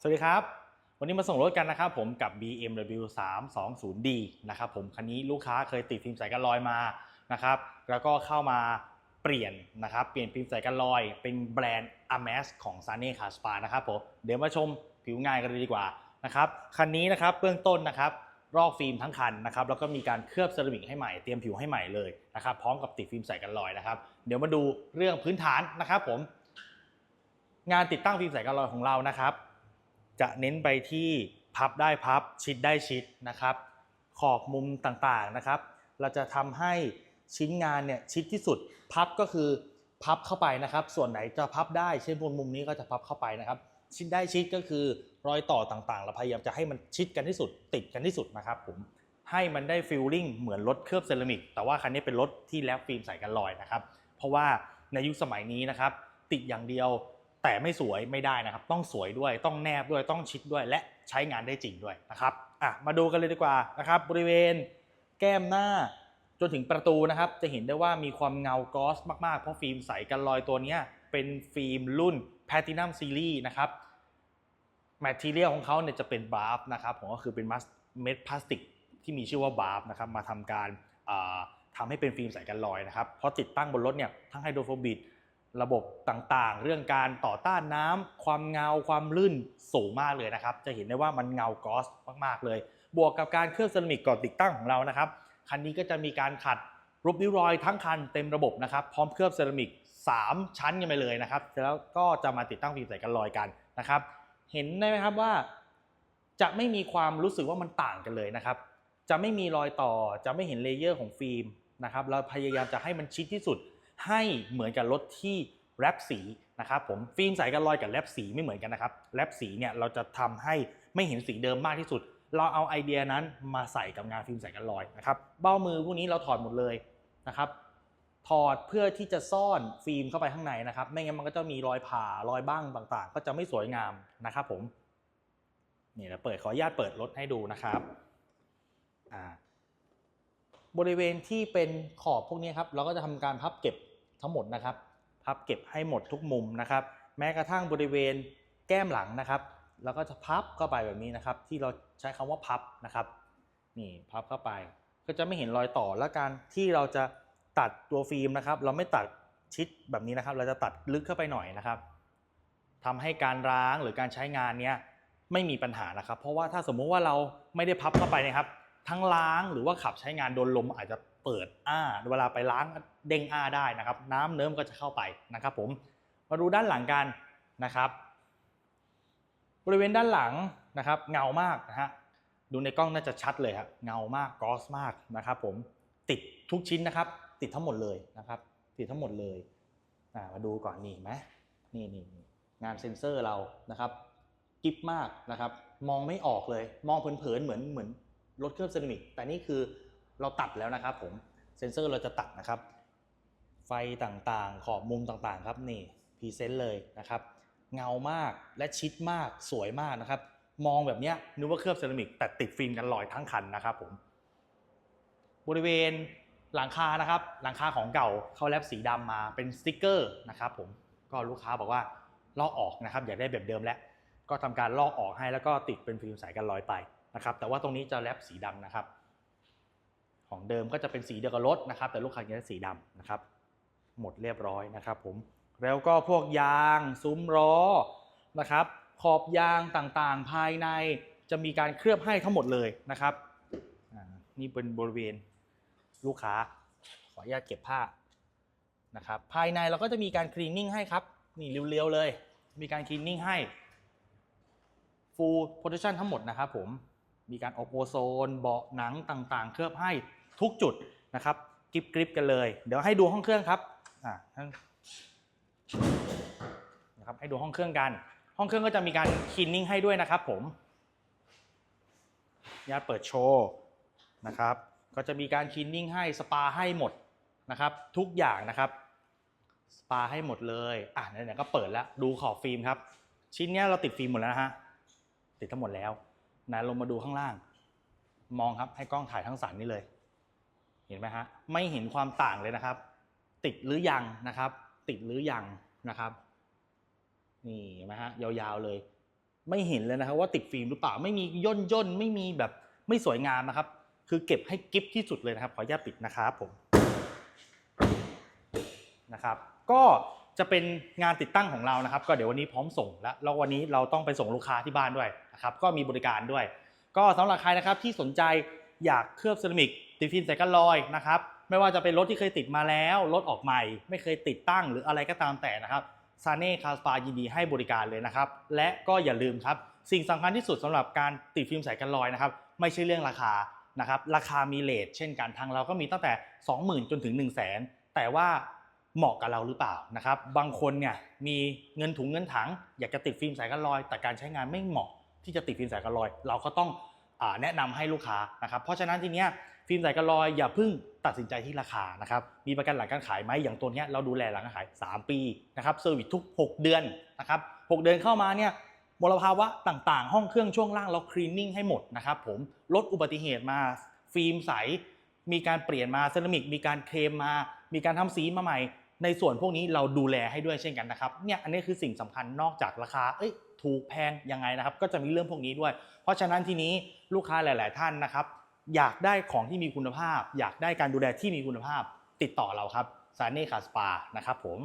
สวัสดีครับ วันนี้มาส่งรถกันนะครับผมกับ BMW 320D นะครับผมคันนี้ลูกค้าเคยติดฟิล์มใสกันรอยมานะครับแล้วก็เข้ามาเปลี่ยนนะครับเปลี่ยนฟิล์มใสกันรอย เป็นแบรนด์ Ames ของ s a n e c a r Spa นะครับผมเดี๋ยวมาชมผิวงานกันเลยดีกว่านะครับคันนี้นะครับเบื้องต้นนะครับรอกฟิล์มทั้งคันนะครับแล้วก็มีการเคลือบเซรามิกให้ใหม่เตรียมผิวให้ใหม่เลยนะครับพร้อมกับติดฟิล์มใส่กันรอยนะครับเดี๋ยวมาดูเรื่องพื้นฐานนะครับผมงานติดตั้งฟิล์มใส่กันรอยของเรานะครับ จะเน้นไปที่พับได้พับชิดได้ชิดนะครับ ขอบมุมต่างๆนะครับ เราจะทำให้ชิ้นงานเนี่ยชิดที่สุดพับก็คือพับเข้าไปนะครับ ส่วนไหนจะพับได้เช่นบนมุมนี้ก็จะพับเข้าไปนะครับ ชิดได้ชิดก็คือรอยต่อต่างๆ เราพยายามจะให้มันชิดกันที่สุดติดกันที่สุดนะครับผมให้มันได้ฟีลลิ่งเหมือนรถเคลือบเซรามิก แต่ว่าคันนี้เป็นรถที่แลบฟิล์มใส่กันรอยนะครับ เพราะว่าในยุคสมัยนี้นะครับ ติดอย่างเดียว แต่ไม่สวยไม่ได้นะครับ ต้องสวยด้วยต้องแนบด้วยต้องชิดด้วยและใช้งานได้จริงด้วยนะครับอะมาดูกันเลยดีกว่านะครับบริเวณแก้มหน้าจนถึงประตูนะครับจะเห็นได้ว่ามีความเงากอสมากๆ เพราะฟิล์มใสกันรอยตัวนี้เป็นฟิล์มรุ่น Platinum Series นะครับแมทเทียลของเขาเนี่ยจะเป็นบาร์ฟนะครับผมก็คือเป็นมัสเม็ดพลาสติกที่มีชื่อว่าบาร์ฟนะครับมาทำการอ่าทำให้เป็นฟิล์มใสกันรอยนะครับเพราะติดตั้งบนรถเนี่ยทั้งไฮโดรโฟบิก ระบบต่างๆ เรื่องการต่อต้านน้ำความเงาความลื่นสูงมากเลยนะครับ จะเห็นได้ว่ามันเงากอสมากๆเลย บวกกับการเคลือบเซรามิกก่อนติดตั้งของเรานะครับ คันนี้ก็จะมีการขัดรูปริ้วรอยทั้งคันเต็มระบบนะครับ พร้อมเคลือบเซรามิก 3 ชั้นกันไปเลยนะครับ แล้วก็จะมาติดตั้งฟิล์มใส่กันรอยกันนะครับ เห็นได้ไหมครับว่า จะไม่มีความรู้สึกว่ามันต่างกันเลยนะครับ จะไม่มีรอยต่อ จะไม่เห็นเลเยอร์ของฟิล์มนะครับ เราพยายามจะให้มันชิดที่สุด ให้เหมือนกับรถที่แรปสีนะครับผมฟิล์มใสกันรอยกับแรปสีไม่เหมือนกันนะครับแรปสีเนี่ยเราจะทำให้ไม่เห็นสีเดิมมากที่สุด เราเอาไอเดียนั้นมาใส่กับงานฟิล์มใสกันรอยนะครับเบ้ามือพวกนี้เราถอดหมดเลยนะครับถอดเพื่อที่จะซ่อนฟิล์มเข้าไปข้างในนะครับ ไม่งั้นมันก็จะมีรอยผ่ารอยบ้างต่าง ๆ ก็จะไม่สวยงามนะครับผมนี่เราเปิดขออนุญาตเปิดรถให้ดูนะครับอ่าบริเวณที่เป็นขอบพวกนี้ครับ เราก็จะทำการพับเก็บ ทั้งหมดนะครับ พับเก็บให้หมดทุกมุมนะครับ แม้กระทั่งบริเวณแก้มหลังนะครับเราก็จะพับเข้าไปแบบนี้นะครับ ที่เราใช้คำว่าพับนะครับ นี่พับเข้าไป ก็จะไม่เห็นรอยต่อและการที่เราจะตัดตัวฟิล์มนะครับ เราไม่ตัดชิดแบบนี้นะครับ เราจะตัดลึกเข้าไปหน่อยนะครับทำให้การร้างหรือการใช้งานเนี้ยไม่มีปัญหานะครับ เพราะว่าถ้าสมมุติว่าเราไม่ได้พับเข้าไปนะครับ ทั้งล้างหรือว่าขับใช้งานโดนลมอาจจะ เปิดอ้าเวลาไปล้างเด้งอ้าได้นะครับ น้ำเนิ้มก็จะเข้าไปนะครับ ผมมาดูด้านหลังกันนะครับ บริเวณด้านหลังนะครับ เงามากนะฮะดูในกล้องน่าจะชัดเลยครับเงามากกอสมากนะครับ ผมติดทุกชิ้นนะครับ ติดทั้งหมดเลยนะครับ ติดทั้งหมดเลยมาดูก่อนนี่ไหมนี่นี่นี่งานเซ็นเซอร์เรานะครับกิฟมากนะครับ มองไม่ออกเลย มองเผินๆเหมือนเหมือนรถเคลือบเซรามิกแต่นี่คือ เราตัดแล้วนะครับผมเซนเซอร์เราจะตัดนะครับ ไฟต่างๆ ขอบมุมต่างๆ ครับนี่พรีเซนต์เลยนะครับ เงามากและชิดมากสวยมากนะครับ มองแบบเนี้ยนึกว่าเคลือบเซรามิกแต่ติดฟิล์มกันลอยทั้งคันนะครับผมบริเวณหลังคานะครับ หลังคาของเก่าเขาแลบสีดำมาเป็นสติกเกอร์นะครับผมก็ลูกค้าบอกว่าลอกออกนะครับอยากได้แบบเดิมแล้ว ก็ทำการลอกออกให้แล้วก็ติดเป็นฟิล์มใสกันลอยไปนะครับ แต่ว่าตรงนี้จะแลบสีดำนะครับ ของเดิมก็จะเป็นสีเดียวกับรถนะครับ แต่ลูกค้าอยากได้สีดำนะครับ หมดเรียบร้อยนะครับผมแล้วก็พวกยางซุ้มล้อนะครับ ขอบยางต่างๆ ภายในจะมีการเคลือบให้ทั้งหมดเลยนะครับนี่เป็นบริเวณลูกค้า ขออนุญาตเก็บผ้านะครับ ภายในเราก็จะมีการคลีนนิ่งให้ครับ นี่เรียวๆเลย มีการคลีนนิ่งให้ full protection ทั้งหมดนะครับผม มีการอบโอโซน เบาะหนังต่างๆ เคลือบให้ ทุกจุดนะครับกริบกริบกันเลย เดี๋ยวให้ดูห้องเครื่องครับอ่านะครับให้ดูห้องเครื่องกัน ห้องเครื่องก็จะมีการคลีนนิ่งให้ด้วยนะครับผมญาตเปิดโชว์นะครับ ก็จะมีการคลีนนิ่งให้สปาให้หมดนะครับ ทุกอย่างนะครับสปาให้หมดเลยอะไหนๆก็เปิดแล้วดูขอบฟิล์มครับ ชิ้นเนี้ยเราติดฟิล์มหมดแล้วนะฮะติดทั้งหมดแล้วนะลงมาดูข้างล่าง มองครับให้กล้องถ่ายทั้งสันนี่เลย เห็นไหมฮะไม่เห็นความต่างเลยนะครับ ติดหรือยังนะครับ ติดหรือยังนะครับ นี่เห็นไหมฮะยาวๆเลย ไม่เห็นเลยนะครับ ว่าติดฟิล์มหรือเปล่าไม่มีย่นย่นๆไม่มีแบบไม่สวยงามนะครับ คือเก็บให้กิฟที่สุดเลยนะครับ ขออนุญาตปิดนะครับผมนะครับ ก็จะเป็นงานติดตั้งของเรานะครับ ก็เดี๋ยววันนี้พร้อมส่งแล้วแล้ววันนี้เราต้องไปส่งลูกค้าที่บ้านด้วยนะครับ ก็มีบริการด้วย ก็สำหรับใครนะครับที่สนใจอยากเคลือบเซรามิก ติดฟิล์มใส่กันรอยนะครับ ไม่ว่าจะเป็นรถที่เคยติดมาแล้วรถออกใหม่ ไม่เคยติดตั้งหรืออะไรก็ตามแต่นะครับซาเน่คาสปายินดีให้บริการเลยนะครับ และก็อย่าลืมครับ สิ่งสำคัญที่สุดสำหรับการติดฟิล์มใส่กันรอยนะครับ ไม่ใช่เรื่องราคานะครับราคามีเลทเช่นกันทางเราก็มีตั้งแต่ 20,000 จนถึง 1 0 0 0 0แสนแต่ว่าเหมาะกับเราหรือเปล่านะครับ บางคนเนี่ยมีเงินถุงเงินถัง อยากจะติดฟิล์มใส่กันรอย แต่การใช้งานไม่เหมาะที่จะติดฟิล์มใส่กันรอย เราก็ต้องอแนะนำให้ลูกค้านะครับ เพราะฉะนั้นทีเนี้ย ฟิล์มใส่กันรอยอย่าเพิ่งตัดสินใจที่ราคานะครับ มีประกันหลังการขายไหมอย่างตัวนี้เราดูแลหลังการขาย 3 ปีนะครับเซอร์วิสทุก 6 เดือนนะครับ6เดือนเข้ามาเนี่ยมลภาวะต่างๆ ห้องเครื่องช่วงล่างเราคลีนนิ่งให้หมดนะครับผมลดอุบัติเหตุมาฟิล์มใส มีการเปลี่ยนมาเซรามิก มีการเคลมมา มีการทำสีมาใหม่ ในส่วนพวกนี้เราดูแลให้ด้วยเช่นกันนะครับเนี่ยอันนี้คือสิ่งสำคัญนอกจากราคาเอ้ยถูกแพงยังไงนะครับก็จะมีเรื่องพวกนี้ด้วย เพราะฉะนั้นทีนี้ลูกค้าหลาย ๆ ท่านนะครับ อยากได้ของที่มีคุณภาพ อยากได้การดูแลที่มีคุณภาพ ติดต่อเราครับซาเน่คาสปานะครับผม